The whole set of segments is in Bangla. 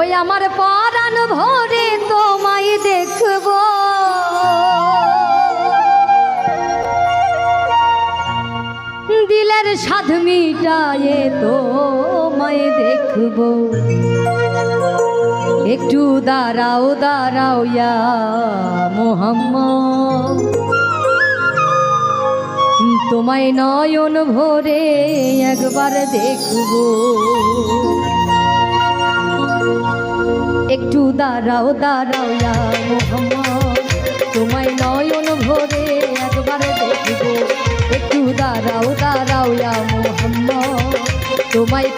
ওই আমার পরাণ ভরে তোমায় দেখব। দিলের সাধ মিটায়ে তোমায় দেখব। একটু দাঁড়াও দাঁড়াও ইয়া মোহাম্মদ। তোমায় নয়ন ভরে একবার দেখব। একটু দাঁড়াও দাঁড়াও তোমায় নয়ন ভরে একবার দেখব। একটু দাঁড়াও দাঁড়াও তোমায়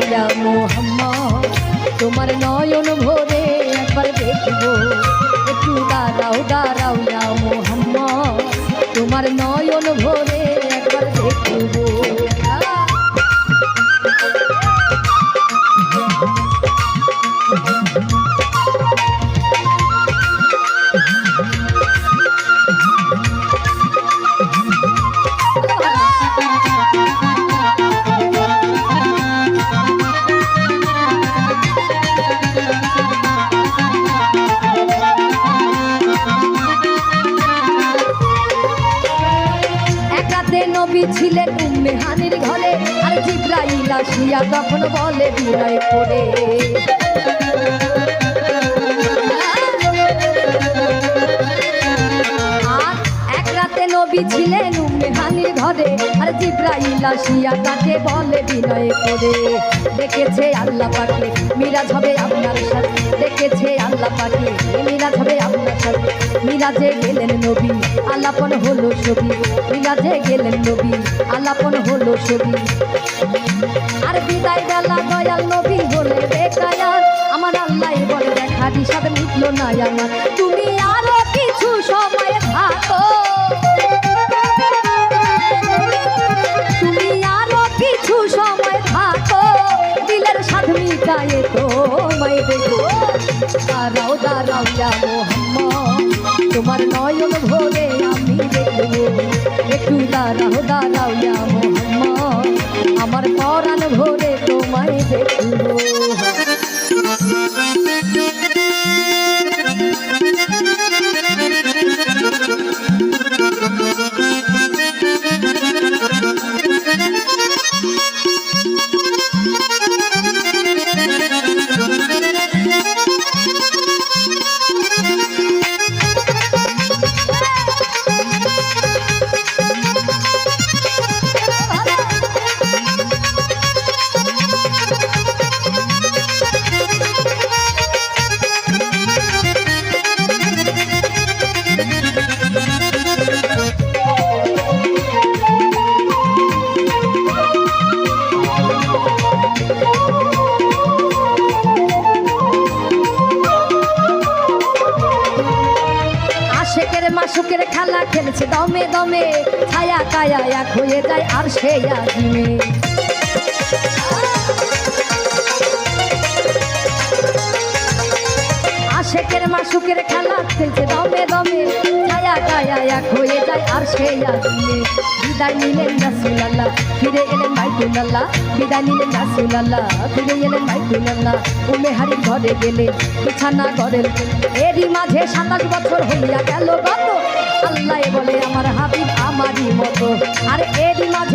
ইয়া মোহাম্মদ তোমার নয়ন ভরে ছিলেন হানির ঘরে, আর জিব্রাইল আসিয়া তখন বলে, বিনয় করে? নবী ছিলেন উম্মে হানির ঘরে, আর জিব্রাইল আসিয়া তাকে বলে, বিনয় করে? দেখেছে আল্লাহ পাকে, মিরাজ হবে আপনার সাথে, দেখেছে আল্লাহ পাকে মিরাজে গেলেন নবী, আলাপন হলো ছবি। মিরাজে গেলেন নবী, আলাপন হলো ছবি। আর বিদায় বেলা দয়াল নবী বলে বেকায়ার আমার আল্লাহ বলে, দেখা দিশাদ মিটলো না আমার। তুমি আরও কিছু সময় থাকো। তুমি আরও কিছু সময় থাকো। দিলের সাধ মিটায়ে তোমায় দেখো। দাঁড়াও দাঁড়াও মোহাম্মদ তোমার নয়ন ভোরে আমি দেখব। একটু দাঁড়াও দাঁড়াও মোহাম্মদ আমার পরাণ ভোরে তোমায় দেখব। দমে দমে ছায়া কায়া এক হয়ে যায় আর সে আজিমে আশেকের মাসুকের খেলা খেলছে দমে দমে ছায়া কায়া এক হয়ে যায় আর সে আজিমে বিদায় নিলেন রাসুলাল্লাহ, ফিরে এলেন মাইকুলাল্লাহ বিদায় নিলেন রাসুলাল্লাহ, ফিরে এলেন মাইকুলাল্লাহ উমে হারির ঘরে গেলে বিছানা করেন এরই মাঝে সাতাশ বছর হইয়া গেল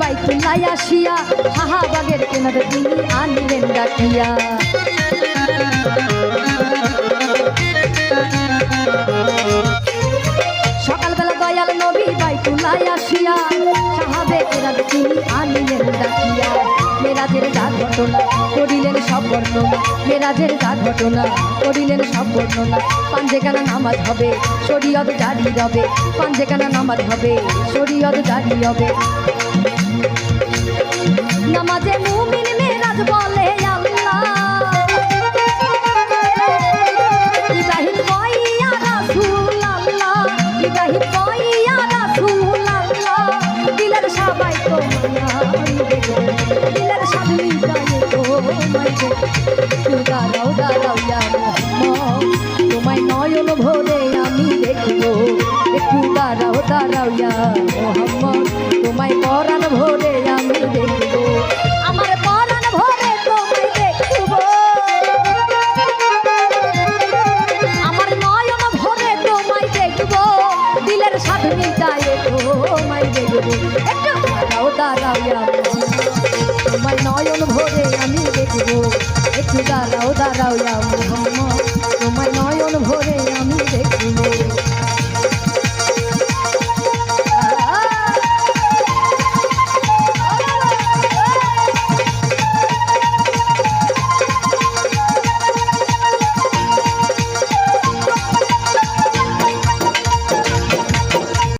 বাইতুল্লাহ আসিয়া শাহাবাগের কেনারে তিনি আনিলেন ডাকিয়া। সকালবেলা দয়াল নবী বাইতুল্লাহ আসিয়া সাহাবে কেরাত তিনি আনিলেন ডাকিয়া। মেরাজের যা ঘটনা করিলেন সব বর্ণনা মেরাজের যা ঘটনা, করিলেন সব বর্ণনা। পাঞ্জেখানা নামাজ হবে, শরীয়ত জারি হবে পাঞ্জেখানা নামাজ হবে, শরীয়ত জারি হবে। নামাজে মুমিন মেরাজ বলে কাছে দাঁড়াও দাঁড়াও তোমায় নয়ন ভরে আমি দেখব। একটু দাঁড়াও দাঁড়াও মোহাম্মদ। তোমায় পরাণ ভরে আমি দেখব। আমার পরাণ ভরে তোমায় দেখব। আমার নয়ন ভরে একটু দাঁড়াও দাঁড়াও। Raúl.